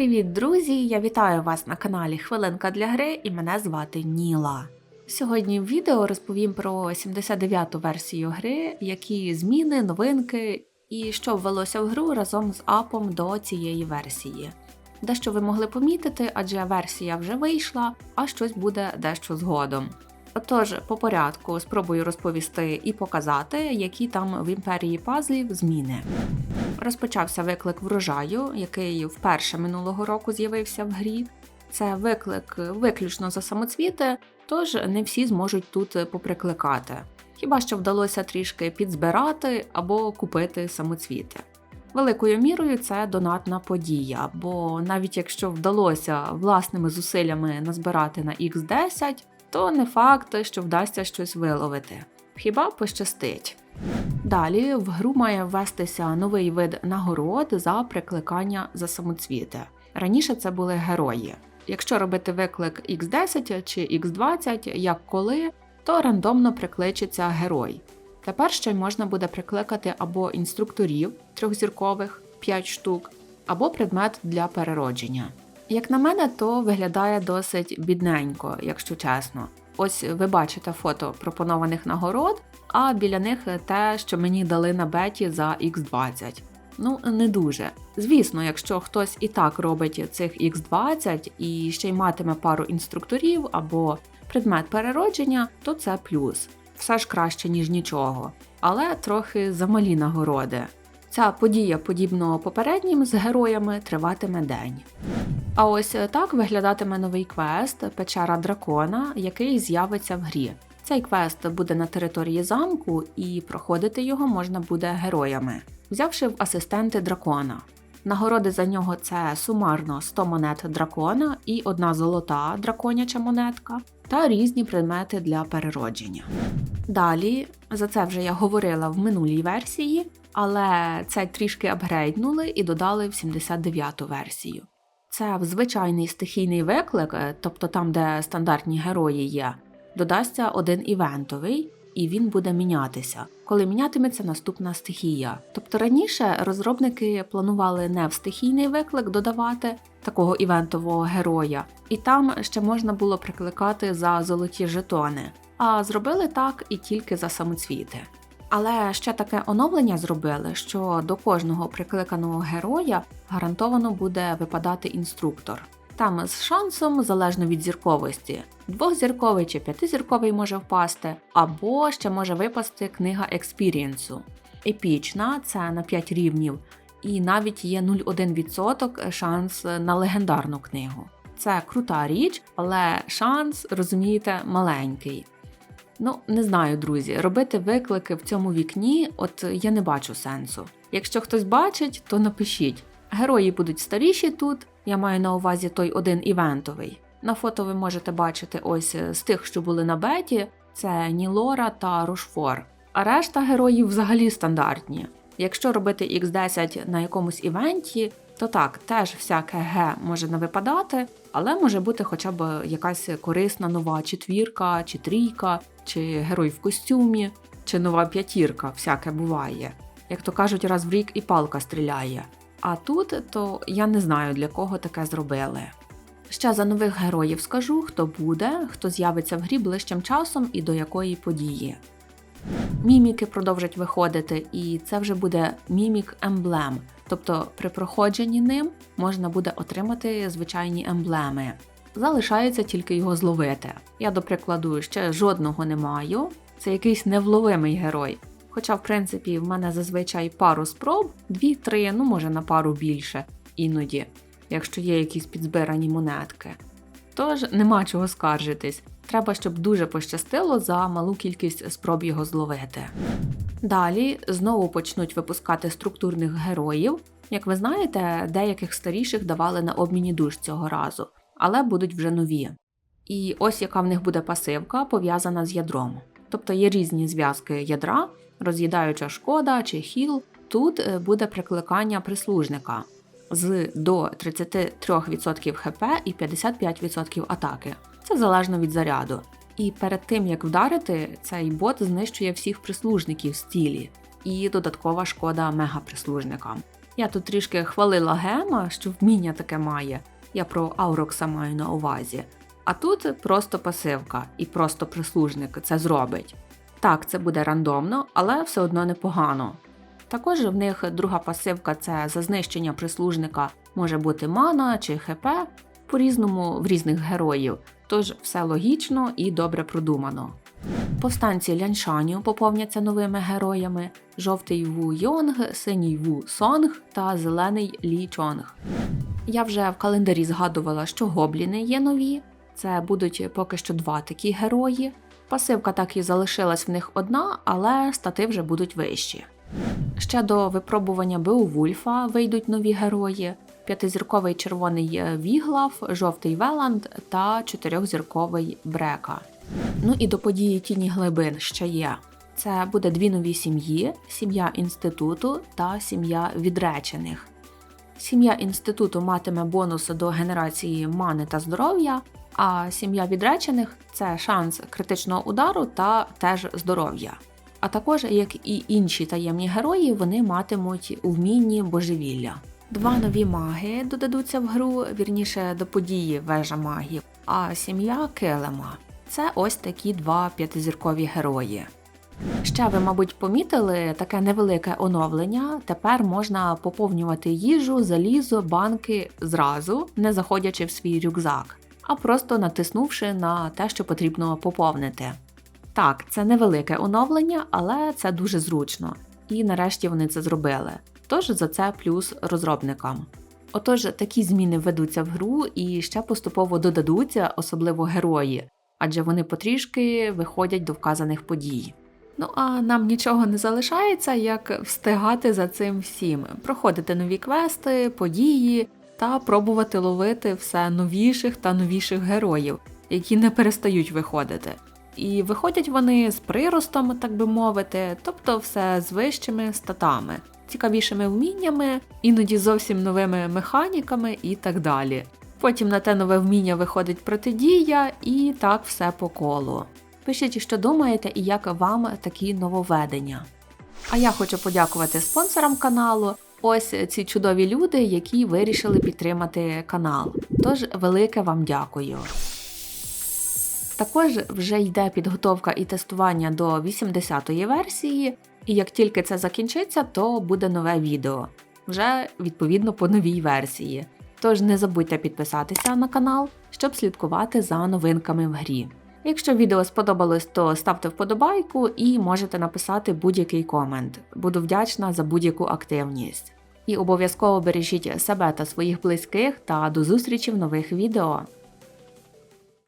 Привіт, друзі! Я вітаю вас на каналі Хвилинка для гри і мене звати Ніла. Сьогодні в відео розповім про 79-ту версію гри, які зміни, новинки і що ввелося в гру разом з апом до цієї версії. Дещо ви могли помітити, адже версія вже вийшла, а щось буде дещо згодом. Отож, по порядку спробую розповісти і показати, які там в імперії пазлів зміни. Розпочався виклик врожаю, який вперше минулого року з'явився в грі. Це виклик виключно за самоцвіти, тож не всі зможуть тут поприкликати. Хіба що вдалося трішки підзбирати або купити самоцвіти. Великою мірою це донатна подія, бо навіть якщо вдалося власними зусиллями назбирати на X10, то не факт, що вдасться щось виловити. Хіба пощастить. Далі в гру має ввестися новий вид нагород за прикликання за самоцвіти. Раніше це були герої. Якщо робити виклик X10 чи X20, як коли, то рандомно прикличеться герой. Тепер ще можна буде прикликати або інструкторів трьохзіркових 5 штук, або предмет для переродження. Як на мене, то виглядає досить бідненько, якщо чесно. Ось ви бачите фото пропонованих нагород, а біля них те, що мені дали на беті за X20. Ну, не дуже. Звісно, якщо хтось і так робить цих X20 і ще й матиме пару інструкторів або предмет переродження, то це плюс. Все ж краще, ніж нічого. Але трохи замалі нагороди. Ця подія, подібно попереднім з героями, триватиме день. А ось так виглядатиме новий квест Печера Дракона, який з'явиться в грі. Цей квест буде на території замку, і проходити його можна буде героями, взявши в асистенти дракона. Нагороди за нього це сумарно 100 монет дракона і одна золота драконяча монетка, та різні предмети для переродження. Далі, за це вже я говорила в минулій версії, але це трішки апгрейднули і додали в 79-ту версію. Це в звичайний стихійний виклик, тобто там, де стандартні герої є, додасться один івентовий, і він буде мінятися, коли мінятиметься наступна стихія. Тобто раніше розробники планували не в стихійний виклик додавати такого івентового героя, і там ще можна було прикликати за золоті жетони, а зробили так і тільки за самоцвіти. Але ще таке оновлення зробили, що до кожного прикликаного героя гарантовано буде випадати інструктор. Там з шансом, залежно від зірковості, двохзірковий чи п'ятизірковий може впасти, або ще може випасти книга експірієнсу. Епічна це на 5 рівнів, і навіть є 0,1% шанс на легендарну книгу. Це крута річ, але шанс, розумієте, маленький. Ну, не знаю, друзі, робити виклики в цьому вікні, от я не бачу сенсу. Якщо хтось бачить, то напишіть. Герої будуть старіші тут, я маю на увазі той один івентовий. На фото ви можете бачити ось е, з тих, що були на беті, це Нілора та Рошфор. А решта героїв взагалі стандартні. Якщо робити X10 на якомусь івенті, то так, теж всяке Г може не випадати, але може бути хоча б якась корисна нова четвірка, чи трійка, чи герой в костюмі, чи нова п'ятірка, всяке буває. Як то кажуть, раз в рік і палка стріляє. А тут то я не знаю для кого таке зробили. Ще за нових героїв скажу, хто буде, хто з'явиться в грі ближчим часом і до якої події. Міміки продовжать виходити, і це вже буде мімік емблем. Тобто при проходженні ним можна буде отримати звичайні емблеми. Залишається тільки його зловити. Я, до прикладу, ще жодного не маю. Це якийсь невловимий герой. Хоча, в принципі, в мене зазвичай пару спроб, дві-три, ну може на пару більше, іноді, якщо є якісь підзбирані монетки. Тож нема чого скаржитись. Треба, щоб дуже пощастило за малу кількість спроб його зловити. Далі знову почнуть випускати структурних героїв. Як ви знаєте, деяких старіших давали на обміні душ цього разу, але будуть вже нові. І ось яка в них буде пасивка пов'язана з ядром. Тобто є різні зв'язки ядра, роз'їдаюча шкода чи хіл. Тут е, буде прикликання прислужника з до 33% хп і 55% атаки. Це залежно від заряду. І перед тим як вдарити, цей бот знищує всіх прислужників з цілі, і додаткова шкода мегаприслужникам. Я тут трішки хвалила гема, що вміння таке має. Я про Аурокса маю на увазі. А тут просто пасивка і просто прислужник це зробить. Так, це буде рандомно, але все одно непогано. Також в них друга пасивка це за знищення прислужника може бути мана чи ХП, по-різному в різних героїв, тож все логічно і добре продумано. Повстанці Ляншаню поповняться новими героями: жовтий Ву Йонг, синій Ву Сонг та зелений Лі Чонг. Я вже в календарі згадувала, що гобліни є нові. Це будуть поки що два такі герої. Пасивка так і залишилась в них одна, але стати вже будуть вищі. Ще до випробування Беовульфа вийдуть нові герої: п'ятизірковий червоний Віглав, жовтий Веланд та чотирьохзірковий Брека. Ну і до події Тіні глибин ще є. Це буде дві нові сім'ї: сім'я інституту та сім'я відречених. Сім'я інституту матиме бонуси до генерації мани та здоров'я, а сім'я відречених це шанс критичного удару та теж здоров'я. А також, як і інші таємні герої, вони матимуть вмінні божевілля. Два нові маги додадуться в гру, вірніше до події вежа магів, а сім'я килима. Це ось такі два п'ятизіркові герої. Ще ви, мабуть, помітили таке невелике оновлення. Тепер можна поповнювати їжу, залізо, банки зразу, не заходячи в свій рюкзак, а просто натиснувши на те, що потрібно поповнити. Так, це невелике оновлення, але це дуже зручно. І нарешті вони це зробили. Тож за це плюс розробникам. Отож, такі зміни введуться в гру і ще поступово додадуться, особливо герої, адже вони потрішки виходять до вказаних подій. Ну а нам нічого не залишається, як встигати за цим всім, проходити нові квести, події та пробувати ловити все новіших та новіших героїв, які не перестають виходити. І виходять вони з приростом, так би мовити, тобто все з вищими статами, цікавішими вміннями, іноді зовсім новими механіками і так далі. Потім на те нове вміння виходить протидія, і так все по колу. Пишіть, що думаєте і як вам такі нововведення. А я хочу подякувати спонсорам каналу. Ось ці чудові люди, які вирішили підтримати канал. Тож велике вам дякую. Також вже йде підготовка і тестування до 80-ї версії, і як тільки це закінчиться, то буде нове відео. Вже відповідно по новій версії. Тож не забудьте підписатися на канал, щоб слідкувати за новинками в грі. Якщо відео сподобалось, то ставте вподобайку і можете написати будь-який комент. Буду вдячна за будь-яку активність. І обов'язково бережіть себе та своїх близьких та до зустрічі в нових відео.